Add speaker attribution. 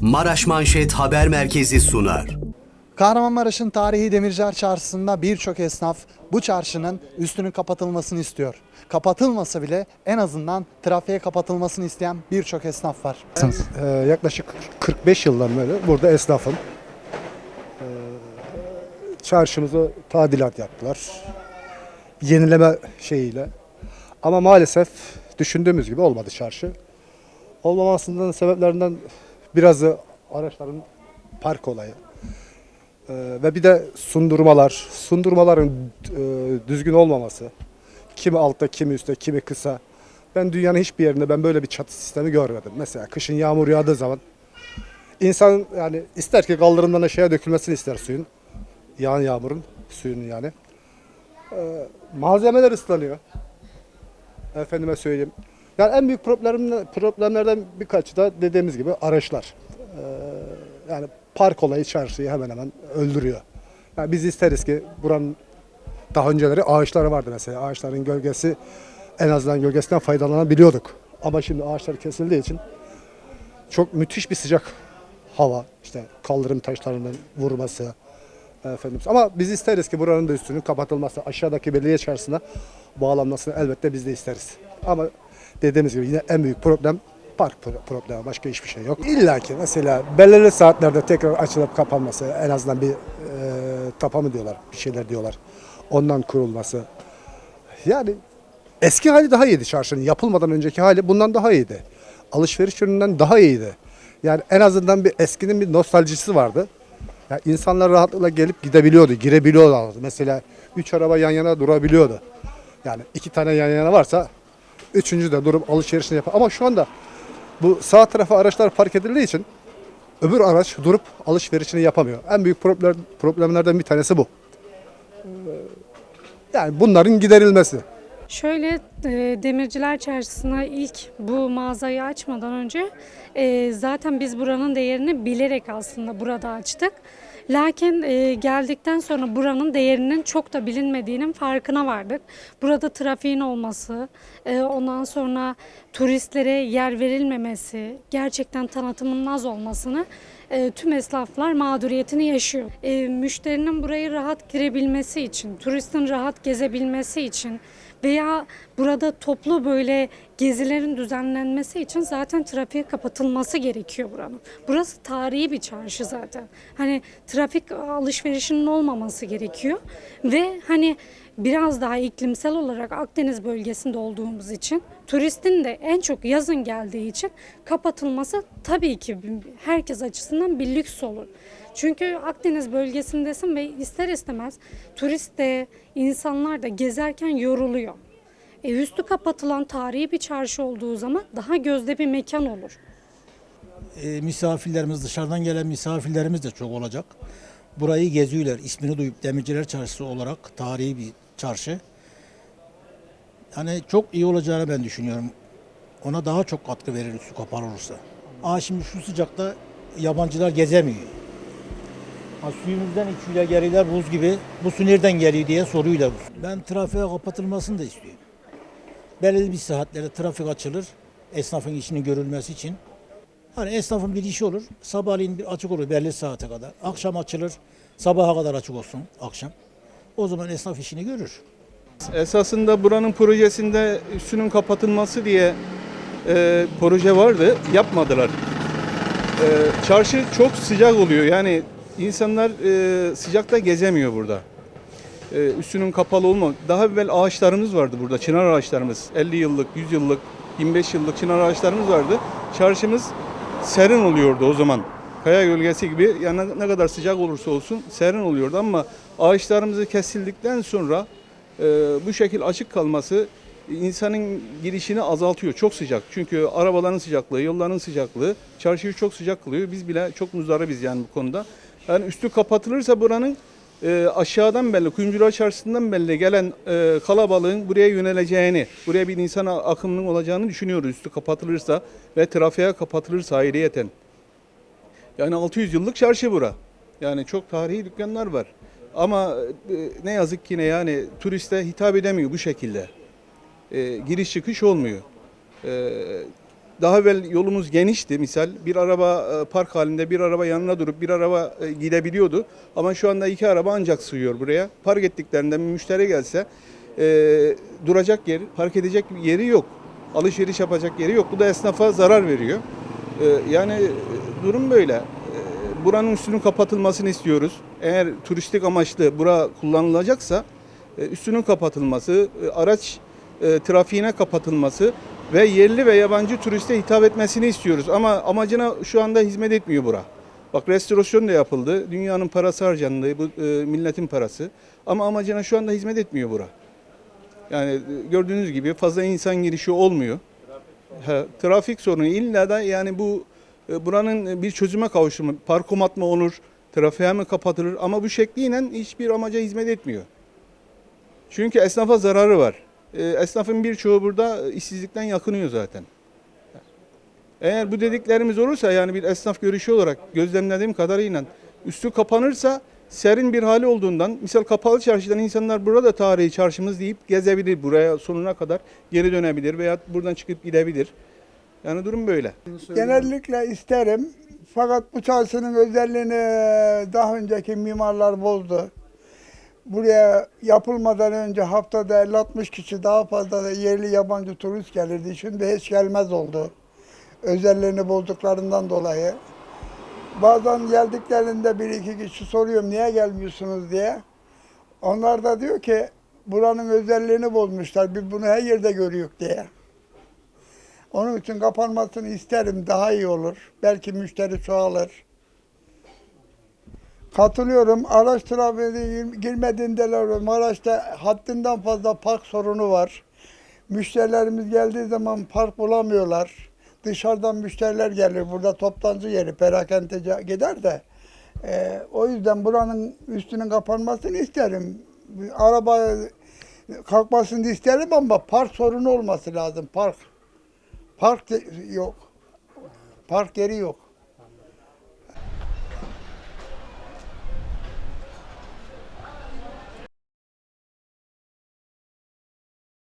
Speaker 1: Maraş Manşet Haber Merkezi sunar.
Speaker 2: Kahramanmaraş'ın tarihi Demirciler Çarşısı'nda birçok esnaf bu çarşının üstünün kapatılmasını istiyor. Kapatılmasa bile en azından trafiğe kapatılmasını isteyen birçok esnaf var.
Speaker 3: Ee, yaklaşık 45 yıldan beri burada esnafım. Ee, çarşımızı tadilat yaptılar. Yenileme şeyiyle. Ama maalesef düşündüğümüz gibi olmadı çarşı. Olmamasının sebeplerinden birazı araçların park olayı. Ee, ve bir de sundurmalar. Sundurmaların e, düzgün olmaması. Kimi altta, kimi üstte, kimi kısa. Ben dünyanın hiçbir yerinde ben böyle bir çatı sistemi görmedim. Mesela kışın yağmur yağdığı zaman insan yani ister ki kaldırımdan aşağıya dökülmesini ister suyun. Yağan yağmurun, suyun yani. Ee, malzemeler ıslanıyor. Efendime söyleyeyim. Yani en büyük problem, problemlerden birkaçı da dediğimiz gibi araçlar. Ee, yani park olayı çarşıyı hemen hemen öldürüyor. Yani biz isteriz ki buranın daha önceleri ağaçları vardı mesela. Ağaçların gölgesi en azından gölgesinden faydalanabiliyorduk. Ama şimdi ağaçlar kesildiği için çok müthiş bir sıcak hava, işte kaldırım taşlarının vurması efendim. Ama biz isteriz ki buranın da üstünün kapatılması, aşağıdaki belediye çarşısına bağlanmasını elbette biz de isteriz. Ama dediğimiz gibi yine en büyük problem park pro- problemi. Başka hiçbir şey yok. İlla ki mesela belirli saatlerde tekrar açılıp kapanması, en azından bir e, tapa mı diyorlar, bir şeyler diyorlar. Ondan kurulması. Yani eski hali daha iyiydi çarşının. Yapılmadan önceki hali bundan daha iyiydi. Alışveriş yönünden daha iyiydi. Yani en azından bir eskinin bir nostaljisi vardı. Yani insanlar rahatlıkla gelip gidebiliyordu, girebiliyorlardı. Mesela üç araba yan yana durabiliyordu. Yani iki tane yan yana varsa üçüncü de durup alışverişini yapar. Ama şu anda bu sağ tarafa araçlar park edildiği için öbür araç durup alışverişini yapamıyor. En büyük problem, problemlerden bir tanesi bu. Ee, Yani bunların giderilmesi.
Speaker 4: Şöyle e, Demirciler Çarşısı'na ilk bu mağazayı açmadan önce e, zaten biz buranın değerini bilerek aslında burada açtık. Lakin e, geldikten sonra buranın değerinin çok da bilinmediğinin farkına vardık. Burada trafiğin olması, e, ondan sonra turistlere yer verilmemesi, gerçekten tanıtımın az olmasını e, tüm esnaflar mağduriyetini yaşıyor. E, müşterinin burayı rahat girebilmesi için, turistin rahat gezebilmesi için veya burada toplu böyle gezilerin düzenlenmesi için zaten trafiğe kapatılması gerekiyor buranın. Burası tarihi bir çarşı zaten. Hani trafik alışverişinin olmaması gerekiyor ve hani biraz daha iklimsel olarak Akdeniz bölgesinde olduğumuz için turistin de en çok yazın geldiği için kapatılması tabii ki herkes açısından bir lüks olur. Çünkü Akdeniz bölgesindesin ve ister istemez turist de insanlar da gezerken yoruluyor. E, üstü kapatılan tarihi bir çarşı olduğu zaman daha gözde bir mekan olur.
Speaker 5: E, misafirlerimiz dışarıdan gelen misafirlerimiz de çok olacak. Burayı geziyorlar. İsmini duyup Demirciler Çarşısı olarak tarihi bir çarşı. Yani çok iyi olacağını ben düşünüyorum. Ona daha çok katkı verir su kapalı olursa. Aa şimdi şu sıcakta yabancılar gezemiyor. Ha, suyumuzdan içiyorlar geliyorlar buz gibi. Bu su nereden geliyor diye soruyorlar. Ben trafiğe kapatılmasını da istiyorum. Belirli bir saatlerde trafik açılır. Esnafın işinin görülmesi için. Hani esnafın bir işi olur. Sabahleyin bir açık olur belli saate kadar. Akşam açılır. Sabaha kadar açık olsun akşam. O zaman esnaf işini görür.
Speaker 6: Esasında buranın projesinde üstünün kapatılması diye e, proje vardı. Yapmadılar. E, çarşı çok sıcak oluyor. Yani insanlar e, sıcakta gezemiyor burada. E, üstünün kapalı olma. Daha evvel ağaçlarımız vardı burada. Çınar ağaçlarımız. 50 yıllık, 100 yıllık, 25 yıllık çınar ağaçlarımız vardı. Çarşımız serin oluyordu o zaman. Kaya gölgesi gibi yani ne kadar sıcak olursa olsun serin oluyordu ama ağaçlarımızı kesildikten sonra bu şekil açık kalması insanın girişini azaltıyor. Çok sıcak. Çünkü arabaların sıcaklığı, yolların sıcaklığı çarşıyı çok sıcak kılıyor. Biz bile çok muzdaribiz yani bu konuda. Yani üstü kapatılırsa buranın e, aşağıdan belli, Kuyumcular Çarşısı'ndan belli gelen e, kalabalığın buraya yöneleceğini, buraya bir insan akımının olacağını düşünüyoruz üstü kapatılırsa ve trafiğe kapatılırsa ayrıyeten. Yani 600 yıllık çarşı bura. Yani çok tarihi dükkanlar var. Ama e, ne yazık ki ne yani turiste hitap edemiyor bu şekilde. E, giriş çıkış olmuyor. E, daha evvel yolumuz genişti misal. Bir araba e, park halinde bir araba yanına durup bir araba e, gidebiliyordu. Ama şu anda iki araba ancak sığıyor buraya. Park ettiklerinde bir müşteri gelse e, duracak yer, park edecek yeri yok. Alışveriş yapacak yeri yok. Bu da esnafa zarar veriyor. E, yani durum böyle. Buranın üstünün kapatılmasını istiyoruz. Eğer turistik amaçlı bura kullanılacaksa e, üstünün kapatılması, e, araç e, trafiğine kapatılması ve yerli ve yabancı turiste hitap etmesini istiyoruz. Ama amacına şu anda hizmet etmiyor bura. Bak restorasyon da yapıldı. Dünyanın parası harcandı. Bu milletin parası. Ama amacına şu anda hizmet etmiyor bura. Yani gördüğünüz gibi fazla insan girişi olmuyor. Ha, trafik sorunu illa da yani bu buranın bir çözüme kavuşumu, parkomat mı olur, trafiğe mi kapatılır ama bu şekliyle hiçbir amaca hizmet etmiyor. Çünkü esnafa zararı var. E, Esnafın birçoğu burada işsizlikten yakınıyor zaten. Eğer bu dediklerimiz olursa yani bir esnaf görüşü olarak gözlemlediğim kadarıyla üstü kapanırsa serin bir hali olduğundan misal kapalı çarşıdan insanlar burada tarihi çarşımız deyip gezebilir buraya sonuna kadar geri dönebilir veya buradan çıkıp gidebilir. Yani durum böyle.
Speaker 7: Genellikle isterim. Fakat bu çarşının özelliğini daha önceki mimarlar bozdu. Buraya yapılmadan önce haftada 50-60 kişi daha fazla da yerli yabancı turist gelirdi. Şimdi hiç gelmez oldu. Özelliğini bozduklarından dolayı. Bazen geldiklerinde bir iki kişi soruyorum niye gelmiyorsunuz diye. Onlar da diyor ki buranın özelliğini bozmuşlar. Biz bunu her yerde görüyoruz diye. Onun için kapanmasını isterim. Daha iyi olur. Belki müşteri çoğalır. Katılıyorum. Araç trafiğine girmediğindeler. Maraş'ta haddinden fazla park sorunu var. Müşterilerimiz geldiği zaman park bulamıyorlar. Dışarıdan müşteriler gelir. Burada toptancı yeri, perakende gider de. Ee, o yüzden buranın üstünün kapanmasını isterim. Araba kalkmasını isterim ama park sorunu olması lazım. Park. Park yok. Park yeri yok.